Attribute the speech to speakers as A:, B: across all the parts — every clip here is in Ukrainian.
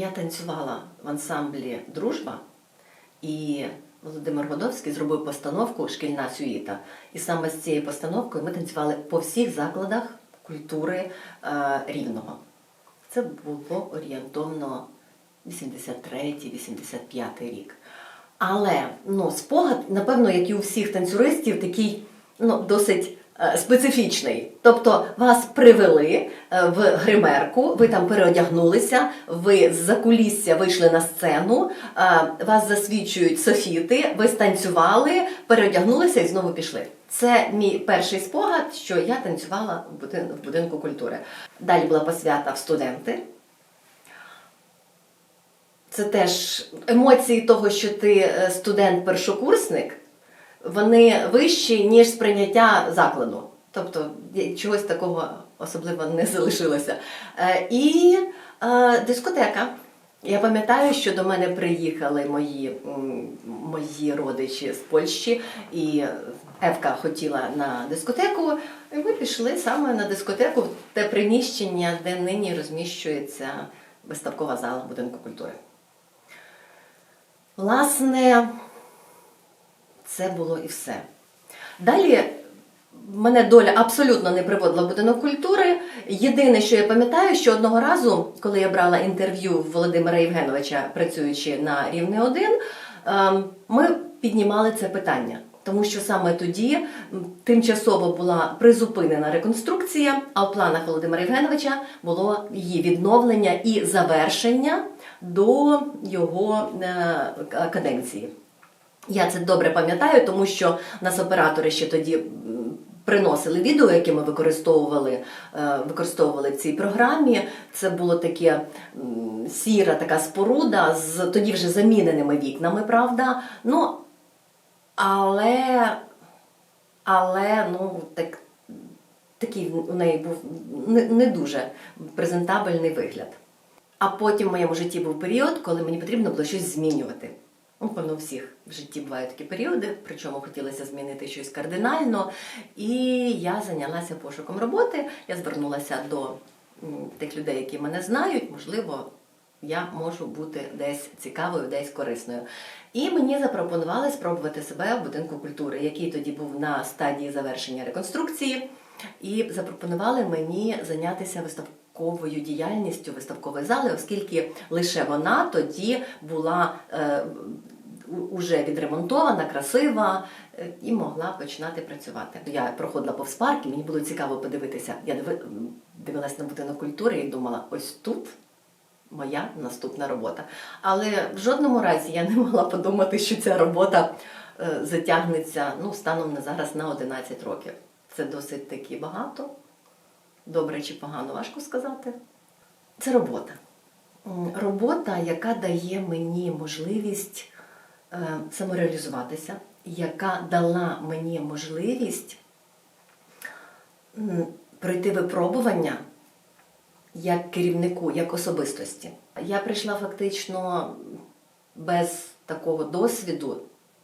A: я танцювала в ансамблі Дружба, і Володимир Годовський зробив постановку Шкільна сюїта. І саме з цією постановкою ми танцювали по всіх закладах культури е, Рівного. Це було орієнтовно 83-85 рік. Але ну, спогад, напевно, як і у всіх танцюристів, такий ну, досить специфічний. Тобто вас привели е, в гримерку, ви там переодягнулися, ви з-за кулісся вийшли на сцену, е, вас засвідчують софіти, ви станцювали, переодягнулися і знову пішли. Це мій перший спогад, що я танцювала в будинку культури. Далі була посвята в студенти. Це теж емоції того, що ти е, студент-першокурсник, вони вищі, ніж сприйняття закладу. Тобто чогось такого особливо не залишилося. Е, І е, дискотека. Я пам'ятаю, що до мене приїхали мої, мої родичі з Польщі, і Евка хотіла на дискотеку, і ми пішли саме на дискотеку в те приміщення, де нині розміщується виставкова зала будинку культури. Власне, це було і все. Далі мене доля абсолютно не приводила в будинок культури. Єдине, що я пам'ятаю, що одного разу, коли я брала інтерв'ю Володимира Євгеновича, працюючи на рівне 1, ем, ми піднімали це питання. Тому що саме тоді тимчасово була призупинена реконструкція, а в планах Володимира Євгеновича було її відновлення і завершення до його е, каденції. Я це добре пам'ятаю, тому що нас оператори ще тоді приносили відео, яке ми використовували, е, використовували в цій програмі. Це було таке сіра така споруда з тоді вже заміненими вікнами, правда. Ну, але, але ну, так, такий у неї був не, не дуже презентабельний вигляд. А потім в моєму житті був період, коли мені потрібно було щось змінювати. У всіх в житті бувають такі періоди, причому хотілося змінити щось кардинально. І я зайнялася пошуком роботи. Я звернулася до тих людей, які мене знають. Можливо, я можу бути десь цікавою, десь корисною. І мені запропонували спробувати себе в будинку культури, який тоді був на стадії завершення реконструкції. І запропонували мені зайнятися виставковою діяльністю виставкової зали, оскільки лише вона тоді була е, уже відремонтована, красива е, і могла починати працювати. Я проходила повз парк, і мені було цікаво подивитися. Я диви- дивилась на будинок культури і думала, ось тут моя наступна робота. Але в жодному разі я не могла подумати, що ця робота е, затягнеться ну, станом на зараз на 11 років. Це досить таки багато. Добре чи погано, важко сказати. Це робота. Робота, яка дає мені можливість е, самореалізуватися, яка дала мені можливість пройти випробування як керівнику, як особистості. Я прийшла фактично без такого досвіду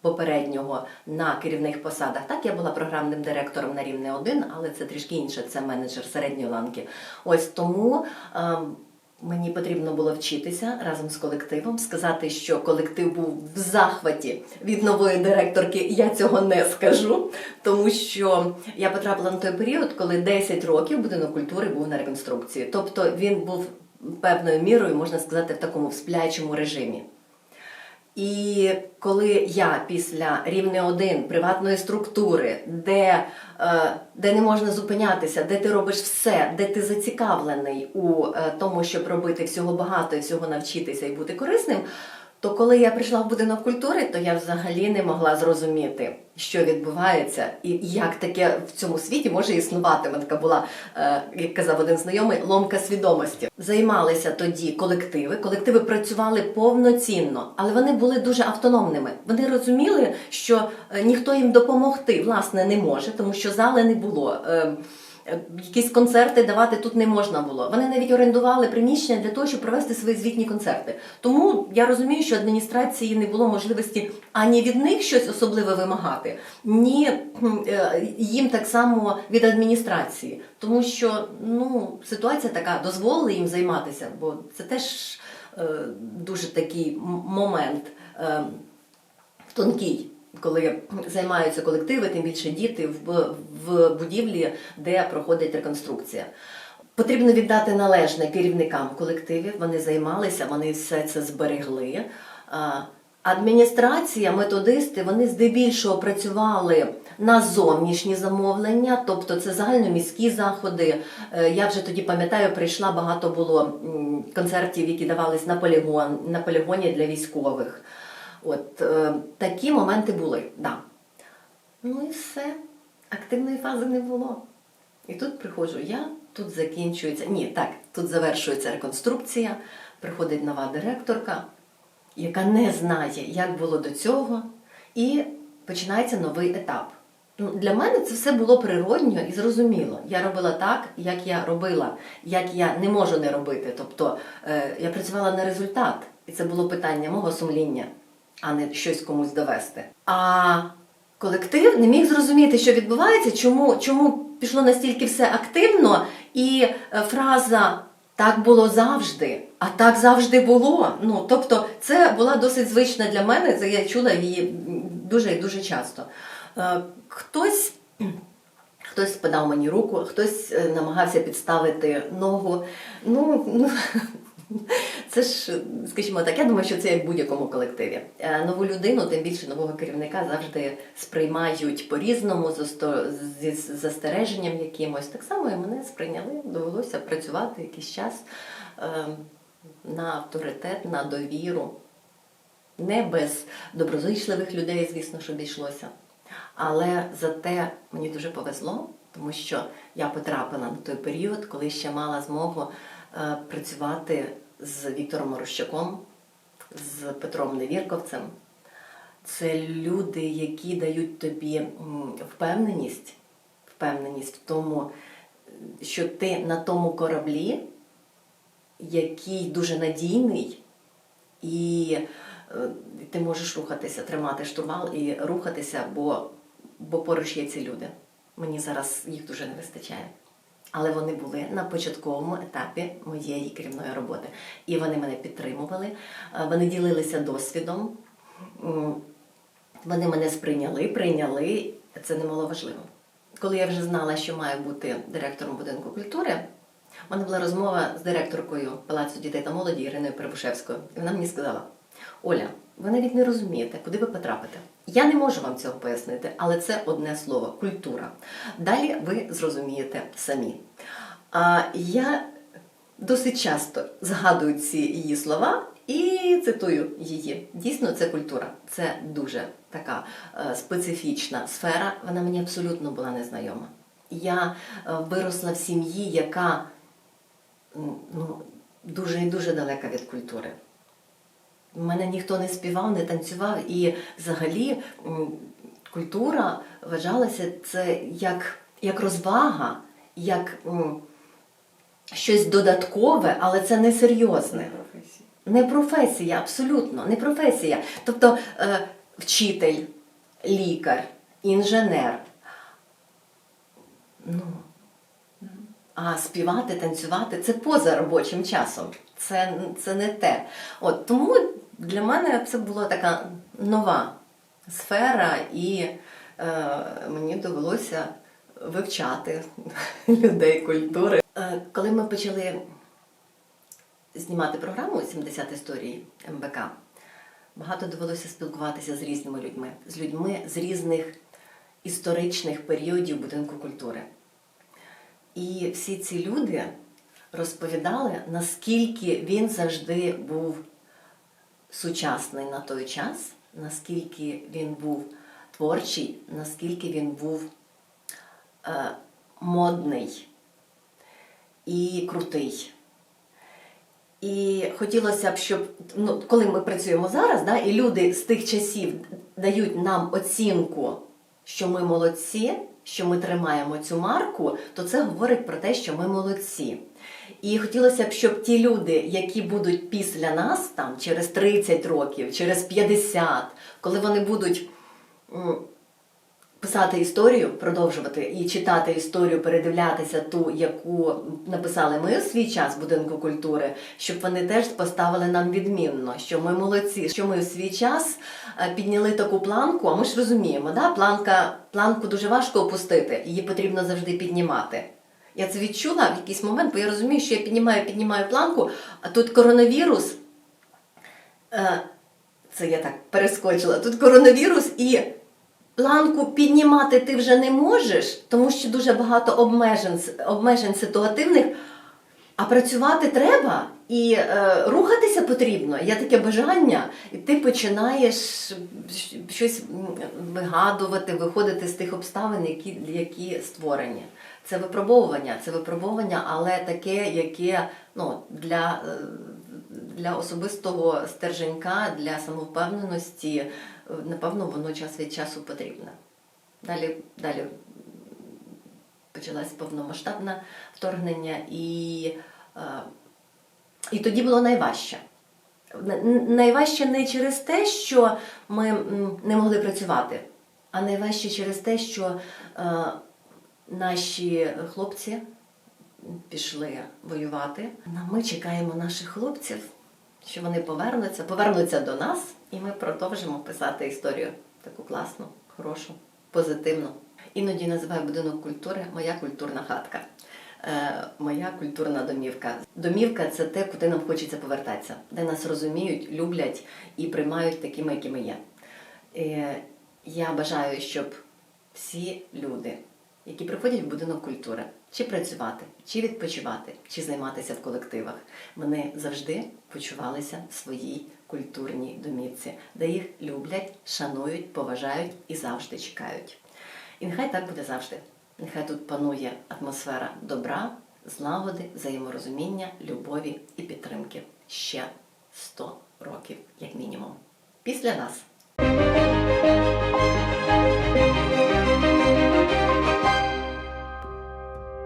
A: попереднього на керівних посадах. Так, я була програмним директором на рівне 1, але це трішки інше, це менеджер середньої ланки. Ось тому. ем, Мені потрібно було вчитися разом з колективом, сказати, що колектив був в захваті від нової директорки. Я цього не скажу, тому що я потрапила на той період, коли 10 років будинок культури був на реконструкції. Тобто він був певною мірою, можна сказати, в такому сплячому режимі. І коли я після рівня 1 приватної структури, де, е, де не можна зупинятися, де ти робиш все, де ти зацікавлений у е, тому, щоб робити всього багато і всього навчитися і бути корисним, то коли я прийшла в будинок культури, то я взагалі не могла зрозуміти, що відбувається, і як таке в цьому світі може існувати. У така була, е, як казав один знайомий, ломка свідомості. Займалися тоді колективи. Колективи працювали повноцінно, але вони були дуже автономними. Вони розуміли, що е, ніхто їм допомогти власне не може, тому що зали не було. Якісь концерти давати тут не можна було. Вони навіть орендували приміщення для того, щоб провести свої звітні концерти. Тому я розумію, що адміністрації не було можливості ані від них щось особливе вимагати, ні е, їм так само від адміністрації. Тому що ну, ситуація така дозволила їм займатися, бо це теж е, дуже такий момент е, тонкий, коли займаються колективи, тим більше діти в, в будівлі, де проходить реконструкція. Потрібно віддати належне керівникам колективів. Вони займалися, вони все це зберегли. Адміністрація, методисти, вони здебільшого працювали на зовнішні замовлення, тобто це загальноміські заходи. Е, Я вже тоді пам'ятаю, прийшла багато було концертів, які давались на полігон, на полігоні для військових. От е, такі моменти були, да. Ну і все. Активної фази не було. І тут приходжу я, тут закінчується. Ні, так, тут завершується реконструкція, приходить нова директорка, яка не знає, як було до цього, і починається новий етап. Ну, для мене це все було природньо і зрозуміло. Я робила так, як я робила, як я не можу не робити. Тобто е, я працювала на результат, і це було питання мого сумління, а не щось комусь довести. А колектив не міг зрозуміти, що відбувається, чому, чому пішло настільки все активно, і е, фраза так було завжди, а так завжди було. Ну, тобто, це була досить звична для мене, це я чула її дуже і дуже часто. Е, Хтось. Хтось подав мені руку, хтось е, намагався підставити ногу. Ну, ну це ж, скажімо так, я думаю, що це як в будь-якому колективі. Е, Нову людину, тим більше нового керівника, завжди сприймають по-різному, зі застереженням якимось. Так само і мене сприйняли, довелося працювати якийсь час е, на авторитет, на довіру. Не без доброзичливих людей, звісно, що обійшлося. Але зате мені дуже повезло, тому що я потрапила на той період, коли ще мала змогу працювати з Віктором Морощаком, з Петром Невірковцем. Це люди, які дають тобі впевненість, впевненість в тому, що ти на тому кораблі, який дуже надійний, і е, ти можеш рухатися, тримати штурвал і рухатися, бо, бо поруч є ці люди. Мені зараз їх дуже не вистачає. Але вони були на початковому етапі моєї керівної роботи. І вони мене підтримували, е, вони ділилися досвідом, вони мене сприйняли, прийняли. Це немаловажливо. Коли я вже знала, що маю бути директором будинку культури, у мене була розмова з директоркою Палацу дітей та молоді Іриною Перебушевською. І вона мені сказала: Оля, ви навіть не розумієте, куди ви потрапите. Я не можу вам цього пояснити, але це одне слово культура. Далі ви зрозумієте самі. А я досить часто згадую ці її слова і цитую її. Дійсно, це культура. Це дуже така е, специфічна сфера. Вона мені абсолютно була незнайома. Я е, виросла в сім'ї, яка ну, дуже і дуже далека від культури. Мене ніхто не співав, не танцював, і взагалі культура вважалася це як, як розвага, як щось додаткове, але це не серйозне. Не професія, абсолютно, не професія. Тобто е, вчитель, лікар, інженер. Ну, а співати, танцювати це поза робочим часом. Це, це не те. От, тому для мене це була така нова сфера, і е, мені довелося вивчати людей культури. Е, коли ми почали знімати програму 70 історій МБК, багато довелося спілкуватися з різними людьми, з людьми з різних історичних періодів будинку культури. І всі ці люди розповідали, наскільки він завжди був сучасний на той час, наскільки він був творчий, наскільки він був е, модний і крутий. І хотілося б, щоб ну, коли ми працюємо зараз, да, і люди з тих часів дають нам оцінку, що ми молодці, що ми тримаємо цю марку, то це говорить про те, що ми молодці. І хотілося б, щоб ті люди, які будуть після нас, там через 30 років, через 50, коли вони будуть писати історію, продовжувати і читати історію, передивлятися ту, яку написали ми у свій час будинку культури, щоб вони теж поставили нам відмінно, що ми молодці, що ми у свій час е, підняли таку планку. А ми ж розуміємо, да? планка, планку дуже важко опустити, її потрібно завжди піднімати. Я це відчула в якийсь момент, бо я розумію, що я піднімаю, піднімаю планку, а тут коронавірус. Е, Це я так перескочила. Тут коронавірус і планку піднімати ти вже не можеш, тому що дуже багато обмежень, обмежень ситуативних. А працювати треба і е, рухатися потрібно. Є таке бажання, і ти починаєш щось вигадувати, виходити з тих обставин, які, які створені. Це випробовування, це випробовування, але таке, яке ну, для, е, для особистого стерженька, для самовпевненості, е, напевно, воно час від часу потрібне. Далі, далі почалось повномасштабне вторгнення, і, е, і тоді було найважче. Найважче не через те, що ми не могли працювати, а найважче через те, що е, наші хлопці пішли воювати. Ми чекаємо наших хлопців, що вони повернуться, повернуться до нас, і ми продовжимо писати історію таку класну, хорошу, позитивну. Іноді називаю будинок культури моя культурна хатка. Е, моя культурна домівка. Домівка це те, куди нам хочеться повертатися, де нас розуміють, люблять і приймають такими, які ми є. Е, я бажаю, щоб всі люди, які приходять в будинок культури, чи працювати, чи відпочивати, чи займатися в колективах, вони завжди почувалися в своїй культурній домівці, де їх люблять, шанують, поважають і завжди чекають. І нехай так буде завжди. Нехай тут панує атмосфера добра, злагоди, взаєморозуміння, любові і підтримки ще 100 років, як мінімум. Після нас.